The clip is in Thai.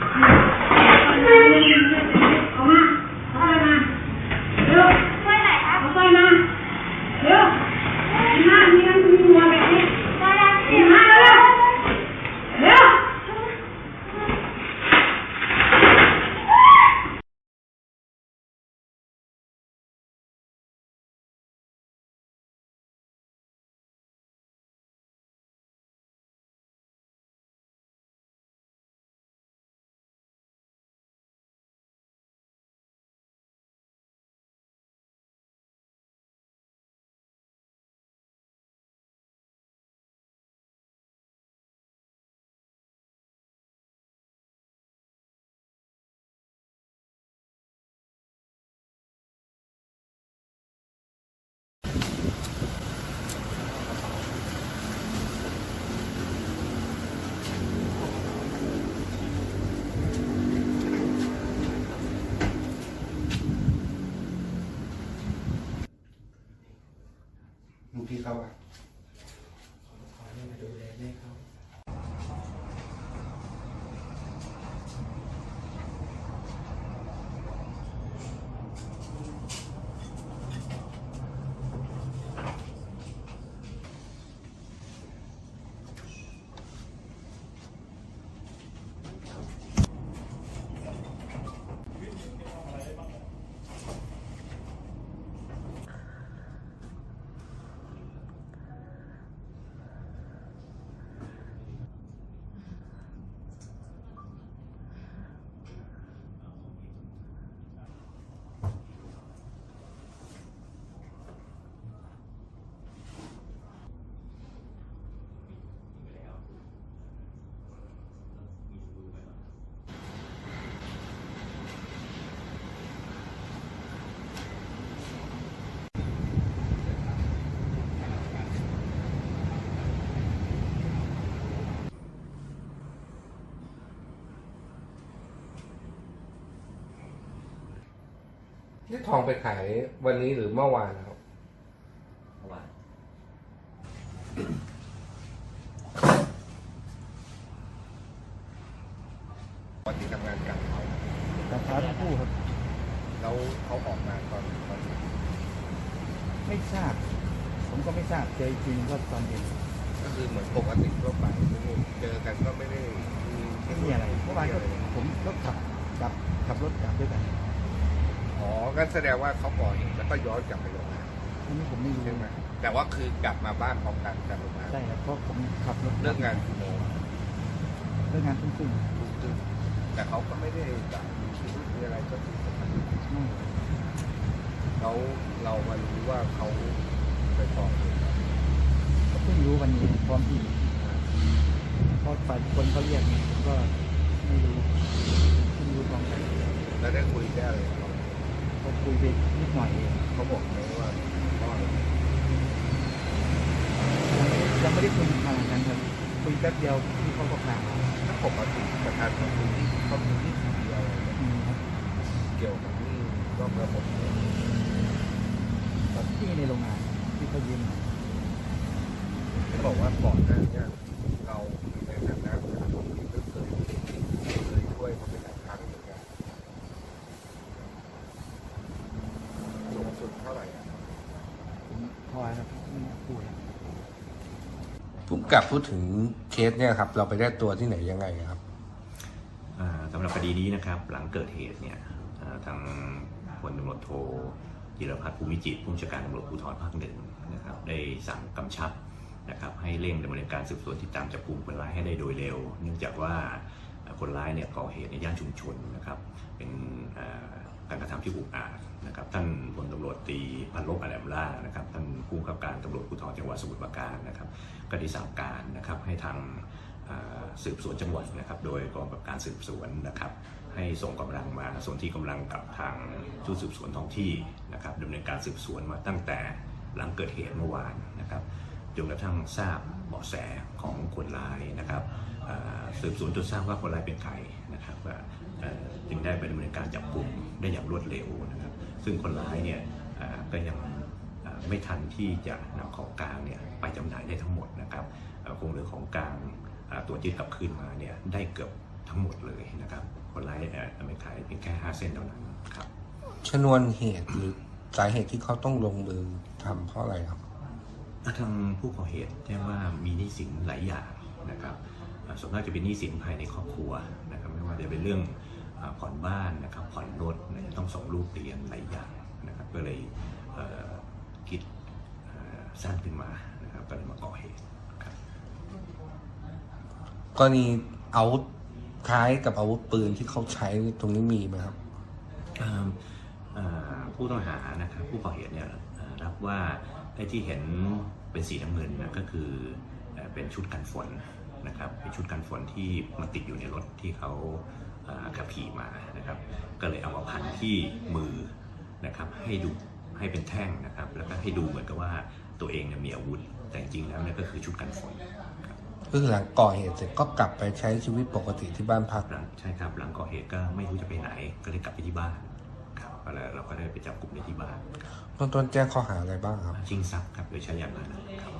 Yeah. เนี่ทองไปขายวันนี้หรือเมื่อวานครับเมื่อวานวันที่ทำงานกับเขากับเขาทั้งคู่ครับ แล้วเขาออกมาตอนตอนไม่ทราบ ผมก็ไม่ทราบเจอจริงก็ตอนเย็นก็คือเหมือนปกติทั่วไปเจอกันก็ไม่ได้ไม่มีอะไรเมื่อวานก็ผมรถขับกลับขับรถกลับด้วยกัน อ๋อก็แสดงว่าเขาก่อนแล้วก็ย้อนกลับไปโรงงานอันนี้ผมไม่รู้ใช่ไหมแต่ว่าคือกลับมาบ้านพร้อมกันกลับโรงงานใช่ครับเพราะผมขับรถเลิกงานกี่โมงเลิกงานทุ่มครึ่งทุ่มครึ่งแต่เขาก็ไม่ได้แบบมีชีวิตมีอะไรก็คือปกติไม่แล้วเรามารู้ว่าเขาไปฟ้องเองก็เพิ่งรู้วันนี้พร้อมที่เพราะฝ่ายคนเขาเรียกผมก็ไม่รู้เพิ่งรู้พร้อมกันแล้วได้คุยแค่อะไร ก็คุยไปนิดหน่อยเองเขาบอกไหมว่าพ่อเรายังไม่ได้คุยขนาดนั้นครับคุยแป๊บเดียวที่เขาก็ผ่านถ้าปกติประธานของคุณที่เขามีที่ทีเดียวเกี่ยวกับนี่รอบระบบที่ในโรงงานที่เขายืมเขาบอกว่าก่อนหน้าเนี้เราในฐานะประธานของทีมก็เคยเคยช่วยเขาไปหลายครั้งเหมือนกันสูงสุดเท่าไหร่อะ ผมพอครับไม่อยากพูดครับ ผู้กับพูดถึงเคสเนี่ยครับ เราไปได้ตัวที่ไหนยังไงครับสำหรับคดีนี้นะครับหลังเกิดเหตุเนี่ยทางพลตำรวจโทจิรพัฒน์ภูมิจิตผู้บัญชการตำรวจภูธรภาคหนึ่งนะครับได้สั่งกำชับนะครับให้เร่งดำเนินการสืบสวนติดตามจับกลุ่มคนร้ายให้ได้โดยเร็ว เนื่องจากว่าคนร้ายเนี่ยก่อเหตุในย่านชุมชนนะครับเป็นการกระทำที่อุกอาจนะครับท่าน วจตีพันลบอแลมล่านะครับท่านผู้กำกับการตำรวจภูธรจังหวัดสมุทรปราการนะครับก็ได้สั่งการนะครับให้ทางสืบสวนจังหวัดนะครับ โดยกองกำกับการสืบสวนนะครับ ให้ส่งกำลังมาส่วนที่กำลังกับทางชุดสืบสวนท้องที่นะครับดำเนินการสืบสวนมาตั้งแต่หลังเกิดเหตุเมื่อวานนะครับจนกระทั่งทราบเบาะแสของคนร้ายนะครับสืบสวนจนทราบว่าคนร้ายเป็นใครนะครับจึงได้ไปดำเนินการจับกลุ่มได้อย่างรวดเร็วนะครับ ซึ่งคนร้ายเนี่ย ก็ยังอ่าไม่ทันที่จะนำของกลางเนี่ยไปจำหน่ายได้ทั้งหมดนะครับเอ่อคงเหลือของกลางอ่าตัวยึดกลับคืนมาเนี่ยได้เกือบทั้งหมดเลยนะครับ คนร้ายเอ่อไม่ขายเพียงแค่ 5 เส้นเท่านั้นครับชนวนเหตุหรือสาเหตุที่เขาต้องลงมือทำเพราะอะไรครับทางผู้ก่อเหตุแจ้งว่ามีหนี้สินหลายอย่างนะครับอ่าส่วนมากจะเป็นหนี้สินภายในครอบครัวนะครับไม่ว่าจะเป็นเรื่องอาผ่อนบ้านนะครับผ่อนรถนะต้องส่งลูกเรียนหลายอย่าง นะครับก็เลยเอ่อคิดเอ่อสร้างขึ้นมานะครับก็เลยมาก่อเหตุครับกรณีอาวุธคล้ายกับอาวุธปืนที่เขาใช้ตรงนี้มีไหมครับอ่าอ่าผู้ต้องหานะครับผู้ก่อเหตุเนี่ยอ่ารับว่าไอ้ที่เห็นเป็นสีน้ำเงินนะก็คือเอ่อเป็นชุดกันฝนนะครับเป็นชุดกันฝนที่มันติดอยู่ในรถที่เขาอ่าขับขี่มานะครับ ก็เลยเอามาพันที่มือ นะครับให้ดูให้เป็นแท่งนะครับแล้วก็ให้ดูเหมือนกับว่าตัวเองเนี่ยมีอาวุธ แต่จริงๆแล้วเนี่ยก็คือชุดกันฝนครับก็คือหลังก่อเหตุเสร็จก็กลับไปใช้ชีวิตปกติที่บ้านพักหลังใช่ครับหลังก่อเหตุก็ไม่รู้จะไปไหนก็เลยกลับไปที่บ้านครับก็เลยเราก็ได้ไปจับกลุ่มในที่บ้านเบื้องต้นแจ้งข้อหาอะไรบ้างครับชิงทรัพย์ครับโดยใช้ยานพาหนะครับ